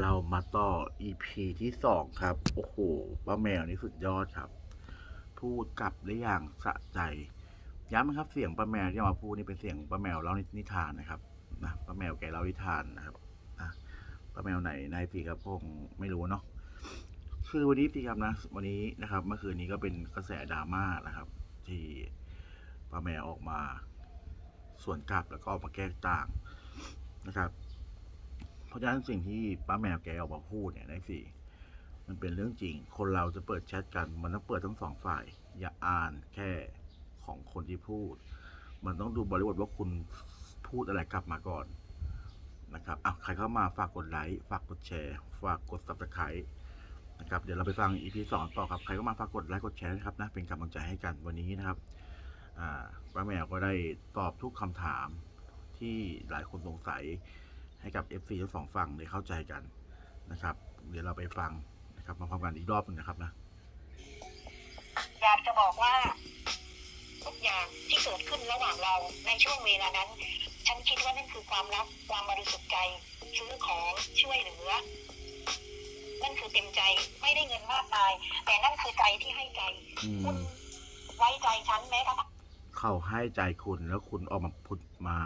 เรามาต่อ EP ที่สองครับ โอ้โห ป้าแมวนี่สุดยอดครับ พูดกลับได้อย่างสะใจ ย้ำนะครับ เสียงป้าแมวที่มาพูดนี่เป็นเสียงป้าแมวเล่านิทานนะครับ นะป้าแมวแกเล่านิทานนะครับนะป้าแมวไหนนายปีครับคงไม่รู้เนาะ คือวันนี้ปีครับนะ วันนี้นะครับ เมื่อคืนนี้ก็เป็นกระแสดราม่านะครับ ที่ป้าแมวออกมา ส่วนกลับแล้วก็ออกมาแก้ต่างนะครับ เพราะฉะนั้นสิ่งที่ป้าแมวแกออกมาพูดเนี่ยในสี่มันเป็นเรื่องจริง คนเราจะเปิดแชทกัน มันต้องเปิดทั้งสองฝ่าย อย่าอ่านแค่ของคนที่พูด มันต้องดูบริบทว่าคุณพูดอะไรกลับมาก่อนนะครับอะใครเข้ามาฝากกดไลค์ ฝากกดแชร์ ฝากกด subscribe นะครับ เดี๋ยวเราไปฟัง EP สองต่อครับ ใครก็มาฝากกดไลค์ กดแชร์นะครับนะ เป็นกำลังใจให้กันวันนี้นะครับ อ่าป้าแมวก็ได้ตอบทุกคำถามที่หลายคนสงสัย ให้กับ FC ทั้งสองฝั่งได้เข้าใจกันนะครับ เดี๋ยวเราไปฟังนะครับ มาพร้อมกันอีกรอบหนึงนะครับนะ อยากจะบอกว่าทุกอย่างที่เกิดขึ้นระหว่างเราในช่วงเวลานั้น ฉันคิดว่านั่นคือความรักความบริสุทธิ์ใจซื้อของช่วยเหลือนั่นคือเต็มใจไม่ได้เงินมากมาย แต่นั่นคือใจที่ให้ใจ อืคุณม ไว้ใจฉันแม้กระทั่งเขาให้ใจคุณแล้วคุณออกมาพูดมา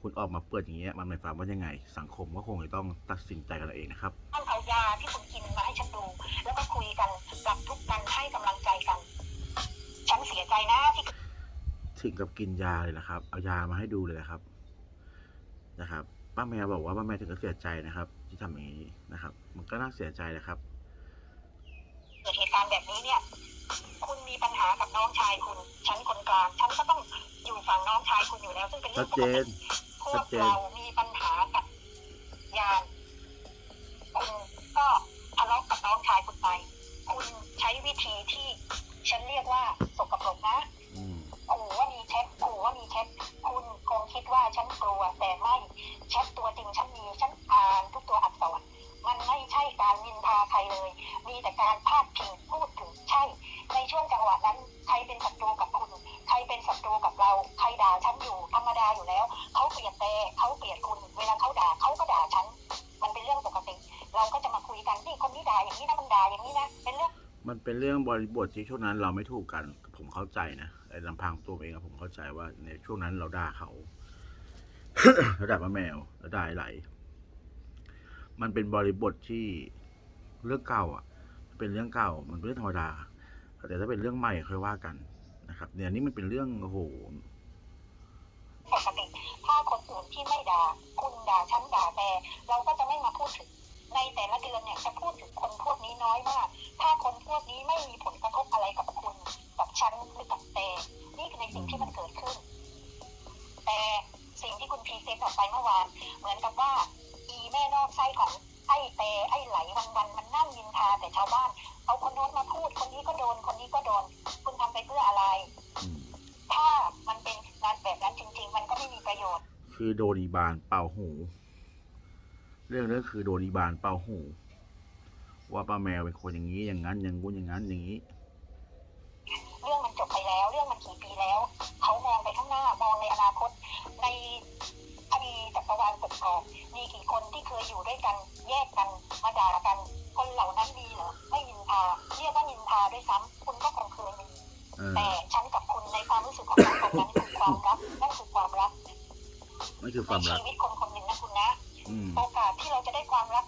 คุณออกมาเปิดอย่างเงี้ยมันหมายความว่ายังไง สังคมก็คงจะต้องตัดสินใจกันเอาเองนะครับเอายาที่คุณกินมาให้ฉันดู แล้วก็คุยกันปรับทุกข์กันให้กำลังใจกัน ฉันเสียใจนะที่ถึงกับกินยาเลยนะครับ เอายามาให้ดูเลยนะครับ นะครับ ป้าแมวบอกว่าป้าแมวถึงกับเสียใจนะครับ ที่ทำอย่างนี้นะครับ มันก็น่าเสียใจนะครับเกิดเหตุการณ์แบบนี้เนี่ย คุณมีปัญหากับน้องชายคุณ ฉันคนกลาง ฉันก็ต้องอยู่ฝั่งน้องชายคุณอยู่แล้ว ซึ่งเป็นชัเรื่อดงปเจกตินพ วชักดเจนเรามีปัญหากับยานคุณก็ทะเลาะกับน้องชายคุณไป คุณใช้วิธีที่ฉันเรียกว่าสกปรกนะขู่ว่ามีแชทขู่ว่ามีแชทคุณคงคิดว่าฉันกลัวแต่ไม่แชทตัวจริงฉันมีฉันอ่านทุกตัวอักษรมันไม่ใช่การนินทาใครเลย มีแต่การพาดพิงพูดถึงใช่ ในช่วงจังหวะนั้น ใครเป็นศัตรูกับคุณ ใครเป็นศัตรูกับเรา ใครด่าฉันอยู่ธรรมดาอยู่แล้ว เกลียดแต่เขาเกลียดคุณเวลาเขาด่าเขาก็ด่าฉัน มันเป็นเรื่องปกติ เราก็จะมาคุยกันนี่คนนี้ด่าอย่างนี้นะมันด่าอย่างนี้นะเป็นเรื่องมันเป็นเรื่องบริบทที่ช่วงนั้นเราไม่ถูกกัน ผมเข้าใจนะไอ้ลำพังตัวเองอะผมเข้าใจว่าในช่วงนั้นเราด่าเขาเราด่าแมวเราด่าไอ้ไหลมันเป็นบริบทที่เรื่องเก่าอะ เป็นเรื่องเก่า มันเป็นเรื่องธรรมดา แต่ถ้าเป็นเรื่องใหม่ค่อยว่ากันนะครับ เนี่ยนี่มันเป็นเรื่องโอ้โห ปกติ ถ้าคนอื่นที่ไม่ ด่าคุณด่าฉันด่าแต่ เราก็จะไม่มาพูดถึงในแต่ละเดือนเนี่ยจะพูดถึงคนพวกนี้น้อยมาก ถ้าคนพวกนี้ไม่มีผลกระทบอะไรกับคุณกับฉันหรือกับแต่นี่คือในสิ่งที่มันเกิดขึ้น แต่สิ่งที่คุณพรีเซนต์ออกไปเมื่อวาน เหมือนกับว่า อีแม่นอกไส้ของไอ้เตไอ้ไหลวันวันมันนั่งยินทาแต่ชาวบ้าน คือโดนอีบานเป่าหู เรื่องนี้คือโดนอีบานเป่าหู ว่าป้าแมวเป็นคนอย่างนี้อย่างนั้น อย่างงู้นอย่างนั้นอย่างนี้ เรื่องมันจบไปแล้ว เรื่องมันกี่ปีแล้ว เขามองไปข้างหน้ามองในอนาคต ในคดีจักรวาลกบกอกมีกี่คนที่เคยอยู่ด้วยกัน แยกกันมาด่ากัน คนเหล่านั้นดีเหรอไม่นินทาเรียกว่านินทาด้วยซ้ำคุณก็คงเคยมีเออแต่ คือคในวามรักชีวิตคนคนหนึ่งนะคุณนะ อืม โอกาสที่เราจะได้ความรัก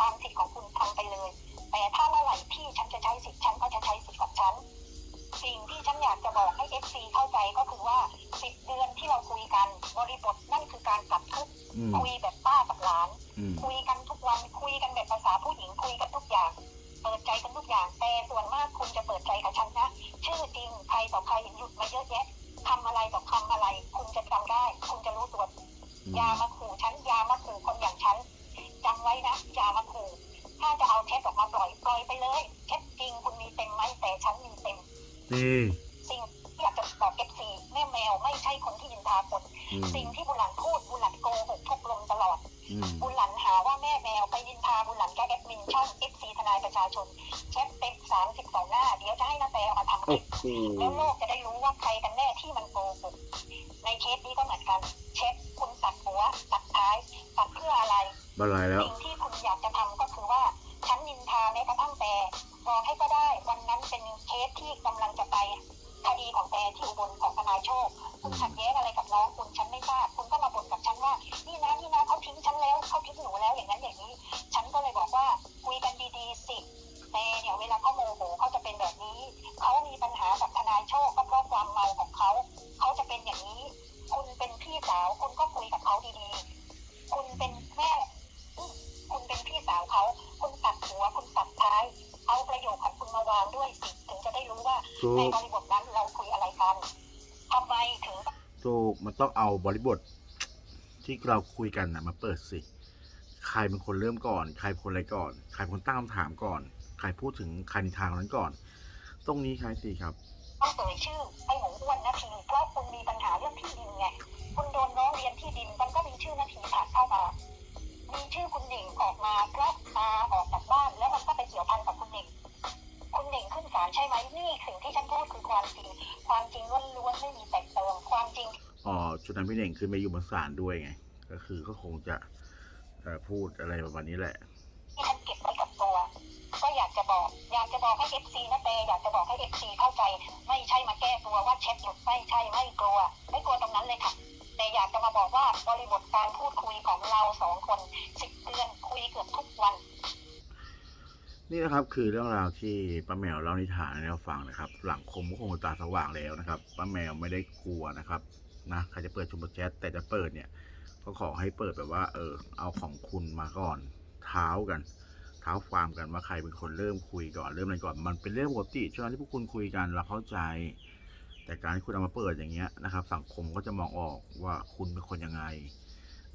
ตามสิทธิ์ของคุณทำไปเลย แต่ถ้าเมื่อไหร่ที่ฉันจะใช้สิทธิ์ฉันก็จะใช้สิทธิ์ของฉัน สิ่งที่ฉันอยากจะบอกให้เอฟซีเข้าใจก็คือว่าสิบเดือนที่เราคุยกัน บริบทนั่นคือการกลับทุกคุยแบบป้ากับหลาน คุยกัน นี่สิ่งที่อยากจะบอกเอฟซีแม่แมวไม่ใช่คนที่ยินทาคนอืมสิ่งที่บุหลันพูดบุหลันโกหกทุกลมตลอด อืมบุหลันหาว่าแม่แมวไปยินทาบุหลันแกแอดมินช่องเอฟซีทนายประชาชนแชทเป็นสามสิบสองหน้า เดี๋ยวจะให้นาแตเอามาทำคโอ้ลิป โหแล้วโลกจะได้รู้ว่าใครกันแน่ที่มันโกหกในเคสนี้ก็เหมือนกัน เช็คคุณตัดหัวตัดท้ายตัดเพื่ออะไร บรรลัยแล้ว สิ่งที่ ถูในกบริบทนั้นเราคุยอะไรกันทำไมถึงถูกมันต้องเอาบริบท ที่เราคุยกันนะมาเปิดสิ ใครเป็นคนเริ่มก่อน ใครเป็นคนอะไรก่อน ใครเป็นคนตั้งคำถามก่อน ใครพูดถึงใครนิทานคนนั้นก่อน ตรงนี้ใครสิครับต้องเอ่ยชื่อไอ้หมูอ้วนนาทีเพราะคุณมีปัญหาเรื่องที่ดินไงคุณโดนร้องเรียนที่ดินมันก็มีชื่อนาทีผ่านเข้ามา มีชื่อคุณหนิงออกมาเพราะมาออกจากบ้านแล้ว ชุดนั้นพี่เน่งขึ้นไปอยู่บนศาลด้วยไง ก็คือก็คงจะเอ่อพูดอะไรประมาณนี้แหละที่ฉันเก็บไว้กับตัวก็อยากจะบอก อยากจะบอกให้เอฟซีนะเตอยากจะบอกให้เอฟซีเข้าใจ ไม่ใช่มาแก้ตัวว่าเช็ดหลุดไม่ใช่ไม่กลัว ไม่กลัวตรงนั้นเลยค่ะแต่อยากจะมาบอกว่าบริบทการพูดคุยของเราสองคนสิบเดือนคุยเกือบทุกวัน นี่นะครับคือเรื่องราวที่ป้าแมวเล่านิทานให้เราฟังนะครับ หลังคมก็คงตาสว่างแล้วนะครับป้าแมวไม่ได้กลัวนะครับ นะใครจะเปิดชุมแชทแต่จะเปิดเนี่ยก็ขอให้เปิดแบบว่า เออ เอาของคุณมาก่อนเท้ากัน เท้าความกันว่าใครเป็นคนเริ่มคุยก่อนเริ่มอะไรก่อนมันเป็นเรื่องปกติช่วงที่พวกคุณคุยกันเราเข้าใจ แต่การที่คุณเอามาเปิดอย่างเงี้ยนะครับ สังคมก็จะมองออกว่าคุณเป็นคนยังไง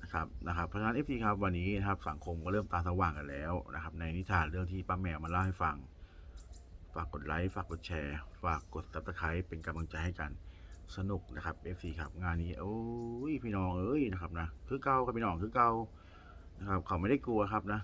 นะครับนะครับเพราะฉะนั้นเอฟซีครับวันนี้นะครับสังคมก็เริ่มตาสว่างกันแล้วนะครับ ในนิทานเรื่องที่ป้าแมวมาเล่าให้ฟัง ฝากกดไลค์ฝากกดแชร์ ฝากกด subscribe เป็นกำลังใจให้กัน สนุกนะครับ FC ครับงานนี้โอ้ยพี่น้องเอ้ยนะครับนะคือเก่าครับพี่น้องคือเก่านะครับเขาไม่ได้กลัวครับนะ